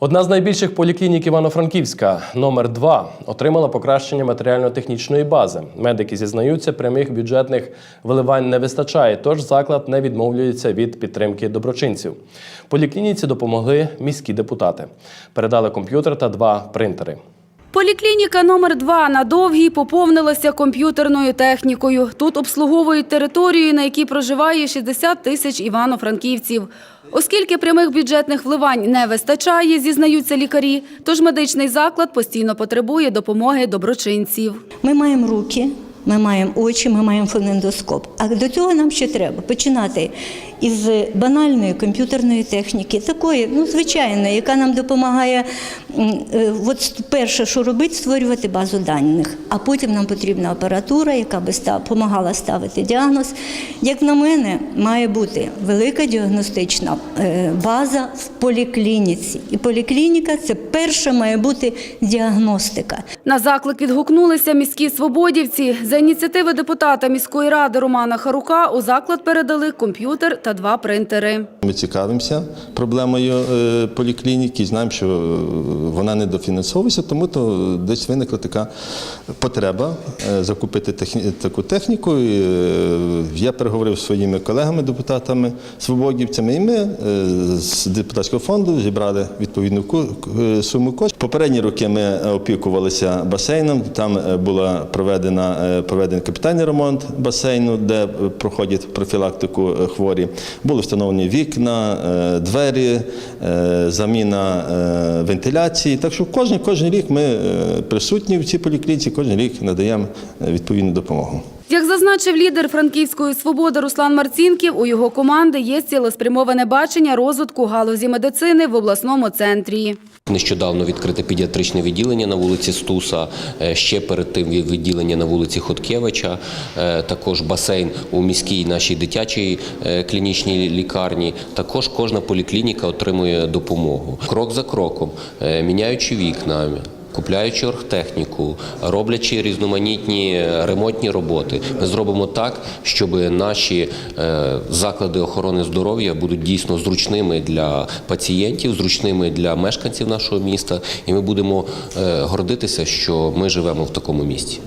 Одна з найбільших поліклінік Івано-Франківська, номер 2 отримала покращення матеріально-технічної бази. Медики зізнаються, прямих бюджетних виливань не вистачає, тож заклад не відмовлюється від підтримки доброчинців. Поліклініці допомогли міські депутати. Передали комп'ютер та два принтери. Поліклініка номер 2 на Довгій поповнилася комп'ютерною технікою. Тут обслуговують територію, на якій проживає 60 тисяч івано-франківців. Оскільки прямих бюджетних вливань не вистачає, зізнаються лікарі, тож медичний заклад постійно потребує допомоги доброчинців. Ми маємо руки, ми маємо очі, ми маємо фонендоскоп. А до цього нам ще треба починати із банальної комп'ютерної техніки, такої, ну, звичайної, яка нам допомагає, е, от перше, що робити, створювати базу даних. А потім нам потрібна апаратура, яка би допомагала ставити діагноз. Як на мене, має бути велика діагностична е, база в поліклініці. І поліклініка це перша має бути діагностика. На заклик відгукнулися міські свободівці. За ініціативи депутата міської ради Романа Харука у заклад передали комп'ютер та два принтери. Ми цікавимося проблемою е, поліклініки, знаємо, що е, вона не дофінансовується, тому то десь виникла така потреба е, закупити таку техніку. Я переговорив зі своїми колегами-депутатами, свободівцями, і ми з депутатського фонду зібрали відповідну суму коштів. Попередні роки ми опікувалися басейном. Там була проведена проведений капітальний ремонт басейну, де проходять профілактику хворі. Були встановлені вікна, е, двері, е, заміна е, вентиляції. Так що кожен, кожен рік ми присутні в цій поліклініці, кожен рік надаємо відповідну допомогу. Як зазначив лідер Франківської свободи Руслан Марцінків, у його команди є цілеспрямоване бачення розвитку галузі медицини в обласному центрі. Нещодавно відкрите педіатричне відділення на вулиці Стуса, е, ще перед тим відділення на вулиці Хоткевича, е, також басейн у міській нашій дитячій е, клінічній лікарні. Також кожна поліклініка отримує допомогу. Крок за кроком, міняючи вікна. Купляючи оргтехніку, роблячи різноманітні ремонтні роботи, ми зробимо так, щоб наші е, заклади охорони здоров'я будуть дійсно зручними для пацієнтів, зручними для мешканців нашого міста, і ми будемо е, гордитися, що ми живемо в такому місті.